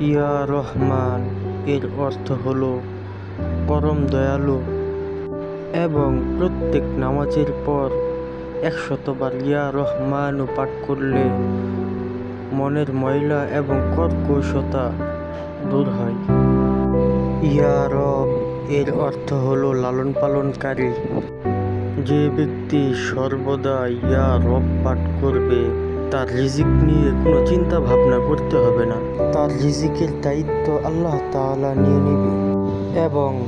ইয়া রহমান, এর অর্থ হল পরম দয়ালু। এবং প্রত্যেক নামাজের পর একশতবার ইয়া রহমানও পাঠ করলে মনের ময়লা এবং কর্কশতা দূর হয়। ইয়া রব, এর অর্থ হল লালন পালনকারী। যে ব্যক্তি সর্বদা ইয়া রব পাঠ করবে তার রিজিক নিয়ে কোনো চিন্তা ভাবনা করতে হবে না। তার রিজিকের দায়িত্ব আল্লাহ তাআলা নিয়ে নেবে এবং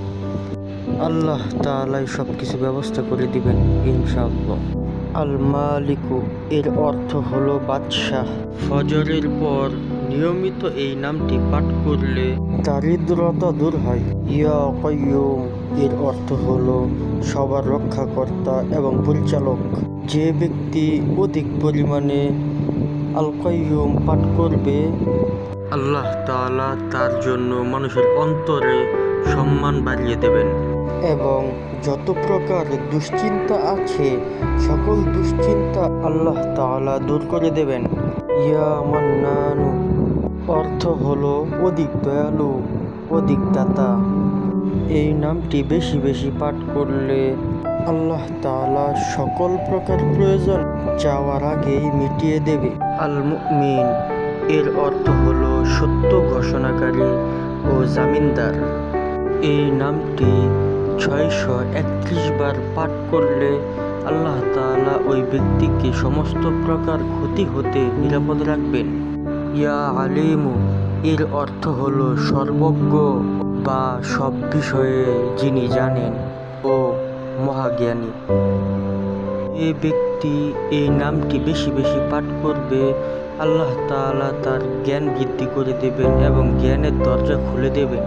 আল্লাহ তাআলাই সব কিছু ব্যবস্থা করে দিবেন ইনশাআল্লাহ। আল মালিকু, এর অর্থ হলো বাদশাহ। ফজরের পর নিয়মিত এই নামটি পাঠ করলে দারিদ্রতা দূর হয়। ইয়া কয়ুম এর অর্থ হলো সবার রক্ষাকর্তা এবং পরিচালক। যে ব্যক্তি অধিক পরিমাণে আল কয়ুম পাঠ করবে, আল্লাহ তাআলা তার জন্য মানুষের অন্তরে সম্মান বাড়িয়ে দেবেন। এবং যত প্রকার দুশ্চিন্তা আছে, সকল দুশ্চিন্তা আল্লাহ তাআলা দূর করে দেবেন। ইয়া মান্নানু, অর্থ হলো অধিক দয়ালু, অধিক দাতা। এই নামটি বেশি বেশি পাঠ করলে আল্লাহ তাআলা সকল প্রকার প্রয়োজন চাওয়ার আগেই মিটিয়ে দেবে। আল মুমিন, এর অর্থ হল সত্য ঘোষণাকারী ও জামিনদার। এই নামটি ছয়শো একত্রিশ বার পাঠ করলে আল্লাহ তাআলা ওই ব্যক্তিকে সমস্ত প্রকার ক্ষতি হতে নিরাপদ রাখবেন। ইয়া আলিমু, এর অর্থ হলো সর্বজ্ঞ। বা সব বিষয়ে যিনি জানেন ও মহাজ্ঞানী। এ ব্যক্তি এই নামটি বেশি বেশি পাঠ করবে, আল্লাহ তালা তার জ্ঞান বৃদ্ধি করে দেবেন এবং জ্ঞানের দরজা খুলে দেবেন।